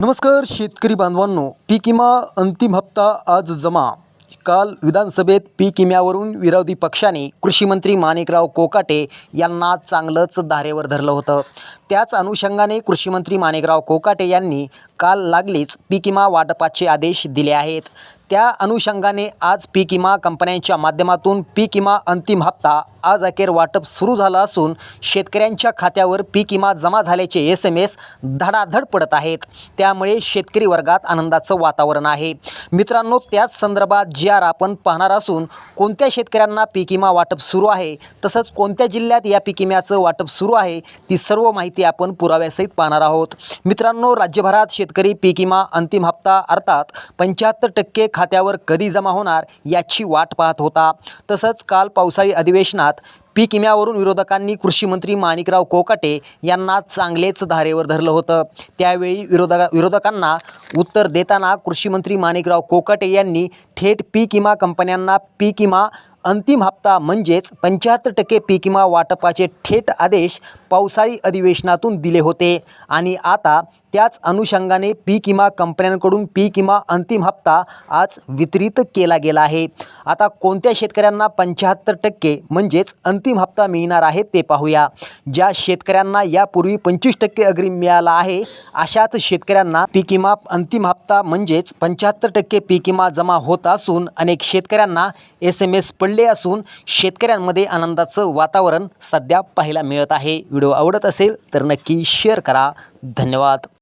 नमस्कार शेतकरी बांधवांनो. पीक विमा अंतिम हप्ता आज जमा. काल विधानसभेत पीक विम्यावरून विरोधी पक्षाने कृषी मंत्री माणिकराव कोकाटे यांना चांगलंच धारेवर धरलं होतं. त्याच अनुषंगाने कृषीमंत्री माणिकराव कोकाटे यांनी काल लागलीच पीक विमा वाटपाचे आदेश दिले आहेत. त्या अनुषंगाने आज पीक विमा कंपन्यांच्या माध्यमातून पीक विमा अंतिम हप्ता आज अखेर वाटप सुरू झालं असून शेतकऱ्यांच्या खात्यावर पीक विमा जमा झाल्याचे एस एम एस धडाधड पडत आहेत. त्यामुळे शेतकरी वर्गात आनंदाचं वातावरण आहे. मित्रांनो त्याच संदर्भात जी आर आपण पाहणार असून कोणत्या शेतकऱ्यांना पीक विमा वाटप सुरू आहे तसंच कोणत्या जिल्ह्यात या पीक विम्याचं वाटप सुरू आहे ती सर्व माहिती आपण पुराव्यासहित पाहणार आहोत. मित्रांनो राज्यभरात शेतकरी पीक विमा अंतिम हप्ता अर्थात पंच्याहत्तर टक्के खात्यावर कधी जमा होणार याची वाट पाहत होता. तसंच काल पावसाळी अधिवेशनात पीक विम्यावरून विरोधकांनी कृषीमंत्री माणिकराव कोकाटे यांना चांगलेच धारेवर धरलं होतं. त्यावेळी विरोधका विरोधकांना उत्तर देताना कृषीमंत्री माणिकराव कोकाटे यांनी थेट पीक विमा कंपन्यांना पीक विमा अंतिम हप्ता म्हणजेच पंच्याहत्तर टक्के पीक विमा वाटपाचे थेट आदेश पावसाळी अधिवेशनातून दिले होते. आणि आता त्याच अनुषंगाने पीक विमा कंपन्यांकडून पीक विमा अंतिम हप्ता आज वितरित केला गेला आहे. आता कोणत्या शेतकऱ्यांना पंच्याहत्तर टक्के म्हणजेच अंतिम हप्ता मिळणार आहे ते पाहूया. ज्या शेतकऱ्यांना यापूर्वी पंचवीस टक्के अग्रिम मिळाला आहे अशाच शेतकऱ्यांना पीक विमा अंतिम हप्ता म्हणजेच पंच्याहत्तर टक्के पीक विमा जमा होत असून अनेक शेतकऱ्यांना एस एम एस पडले असून शेतकऱ्यांमध्ये आनंदाचं वातावरण सध्या पाहायला मिळत आहे. व्हिडिओ आवडत असेल तर नक्की शेअर करा. धन्यवाद.